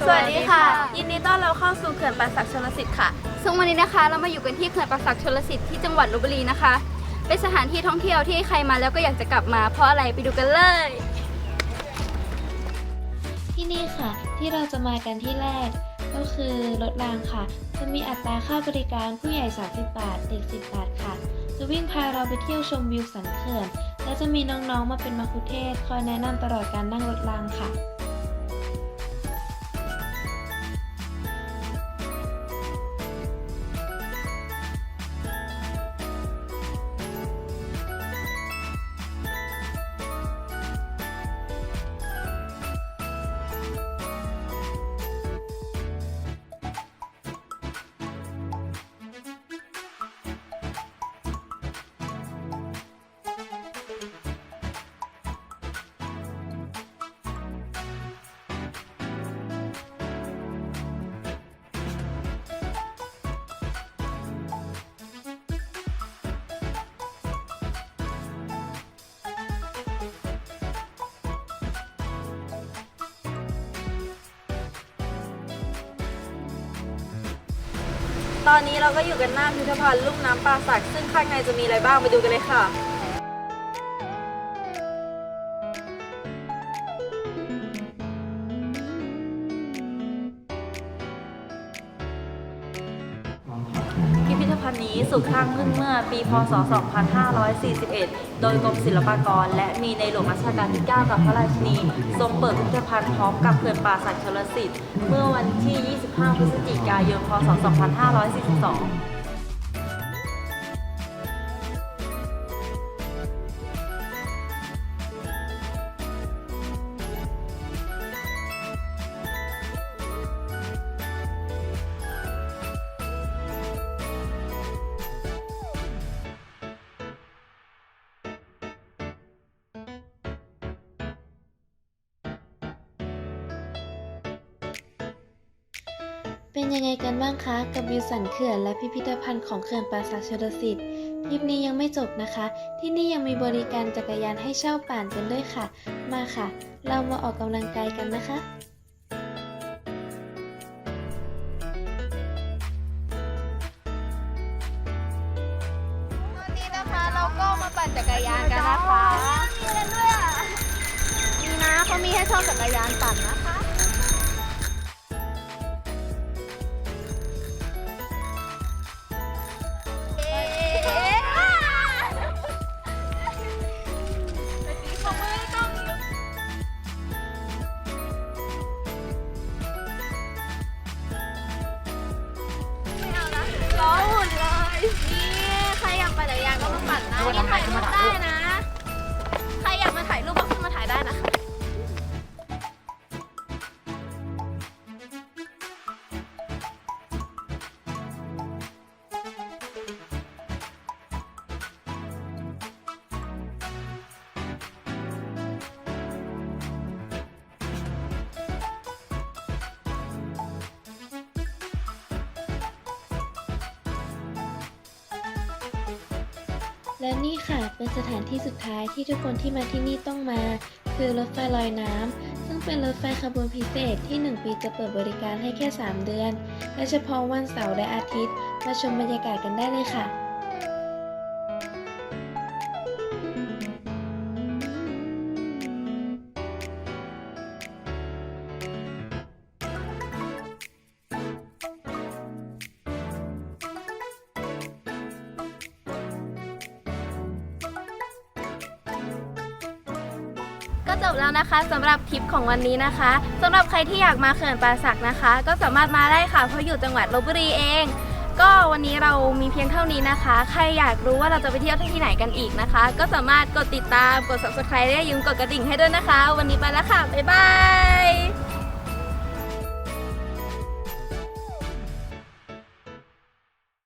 สวัสดีค่ะ ยินดีต้อนรับเข้าสู่เขื่อนป่าศักดิ์ชลสิทธิ์ค่ะ ซึ่งวันนี้นะคะเรามาอยู่กันที่เขื่อนป่าศักดิ์ชลสิทธิ์ที่จังหวัดลบบุรีนะคะ เป็นสถานที่ท่องเที่ยวที่ใครมาแล้วก็อยากจะกลับมา เพราะอะไรไปดูกันเลย ที่นี่ค่ะ ที่เราจะมากันที่แรก ก็คือรถรางค่ะ จะมีอัตราค่าบริการผู้ใหญ่ 30 บาท เด็ก 10 บาทค่ะ จะวิ่งพาเราไปเที่ยวชมวิวสันเขื่อนและจะมีน้องๆมาเป็นมัคคุเทศก์คอยแนะนำตลอดการนั่งรถรางค่ะ ตอนนี้เราก็อยู่กันหน้าพิพิธภัณฑ์ลุ่มน้ำป่าสัก ซึ่งข้างในจะมีอะไรบ้างไปดูกันเลยค่ะันนี้สุดข้างขึ้นเมื่อปี พศ 2541 โดยกรมศิลปากร และมีในหลวงรัชกาลที่ 9 กับพระราชินี ทรงเปิดพิพิธภัณฑ์พร้อมกับเขื่อนป่าศักชลสิทธิ์ เมื่อวันที่ 25 พฤศจิกายน พศ 2542 เป็นยังไงกันบ้างคะกับวิวสันเขื่อนและพิพิธภัณฑ์ของเขื่อนป่าศักดิ์ชลสิทธิ์ทริปนี้ยังไม่จบนะคะ ที่นี่ยังมีบริการจักรยานให้เช่าปั่นกันด้วยค่ะ มาค่ะ เรามาออกกำลังกายกันนะคะวันนี้นะคะเราก็มาปั่นจักรยานกันนะคะมีเล่นด้วยอะ มีนะเขามีให้เช่าจักรยานปั่นนะคะ และนี่ค่ะเป็นสถานที่สุดท้ายที่ทุกคนที่มาที่นี่ต้องมา คือรถไฟลอยน้ำซึ่งเป็นรถไฟขบวนพิเศษที่ 1 ปีจะเปิดบริการให้แค่ 3 เดือน และเฉพาะวันเสาร์และอาทิตย์ มาชมบรรยากาศกันได้เลยค่ะ ก็จบแล้วนะคะสำหรับทริปของวันนี้นะคะสำหรับใครที่อยากมาเขื่อนป่าสักนะคะ ก็สามารถมาได้ค่ะเพราะอยู่จังหวัดลบบุรีเอง ก็วันนี้เรามีเพียงเท่านี้นะคะ ใครอยากรู้ว่าเราจะไปเที่ยวที่ไหนกันอีกนะคะ ก็สามารถกดติดตามกด subscribe และอย่าลืมกดกระดิ่งให้ด้วยนะคะ วันนี้ไปแล้วค่ะบ๊ายบาย